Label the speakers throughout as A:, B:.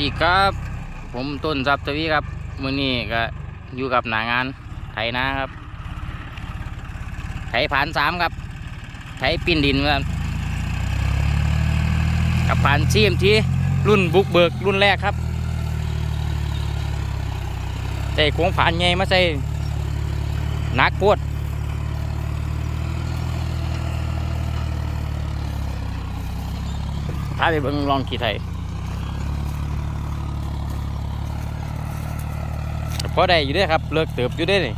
A: ดีครับ ผมต้นทรัพย์ทวีครับมื้อนี้ก็อยู่กับหนางานไถนาครับ ไถผ่านสามครับ ไถปิ้นดินครับกับผ่านซีมที่รุ่นบุกเบิกรุ่นแรกครับใส่โค้งผ่านใหญ่มาใส่นักโพวดถ้าไปเบิ่งลองขี่ไถ พอได้อยู่เด้ครับ เลิกเติบอยู่เด้วยนี่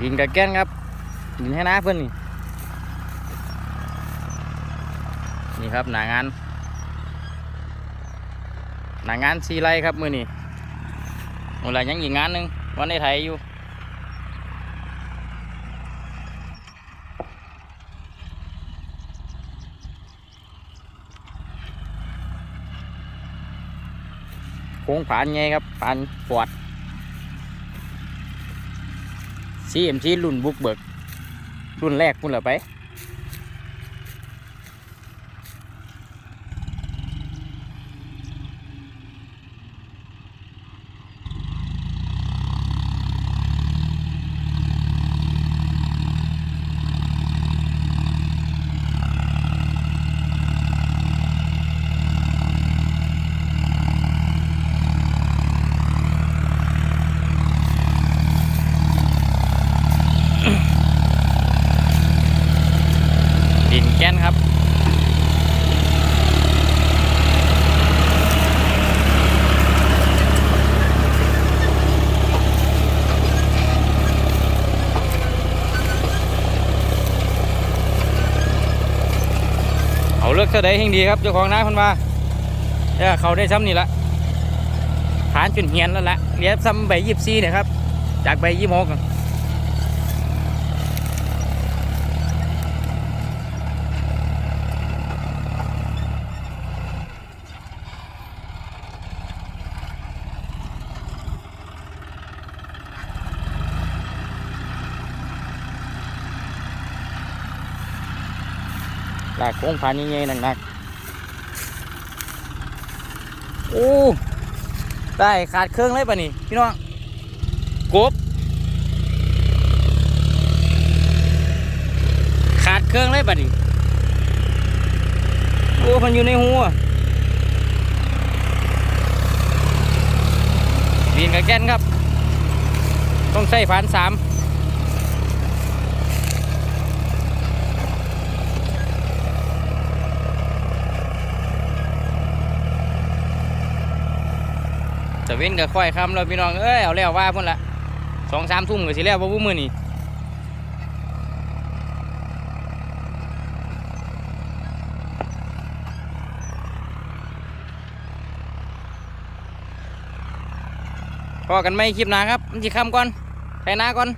A: ดินกับแก้นครับดินให้น้าเพื่อนนี่ นี่ครับหนางาน หนางานสีไรครับมือนี่เวลายังอีกงานนึงวันในไทยอยู่ โค้งผ่านไงครับผ่านปวดซีเอ็มซีรุ่นบุกเบิก รุ่นแรกพุ่นละไป ดินแก้นครับเอาเลือกเท่าใดแห่งดีครับเจ้าของน้าเพันว่าเออเขาได้ซ้ำนี่ละฐานจุนเฮียนแล้วละเหลียบซ้ำใบยี่สี่เนี่ยครับ จากใบยี่หก ลากโค้งผ่านยังไงหนักๆโอ้ได้ขาดเครื่องเลยป่ะนี่พี่น้องกบขาดเครื่องเลยป่ะนี่โอ้มันอยู่ในหัวดินกับแกนครับ ต้องใส่ผ่านสาม จะเว้นกับค่อยคำเราพี่น้องเอ้ยเอาแล้วว่าพุ่นละสองสามทุ่มก็สิแล้วบ่บุ้มือนี่พอกันไหมคลิปหนาครับมันจะคำก่อนไปหน้าก่อน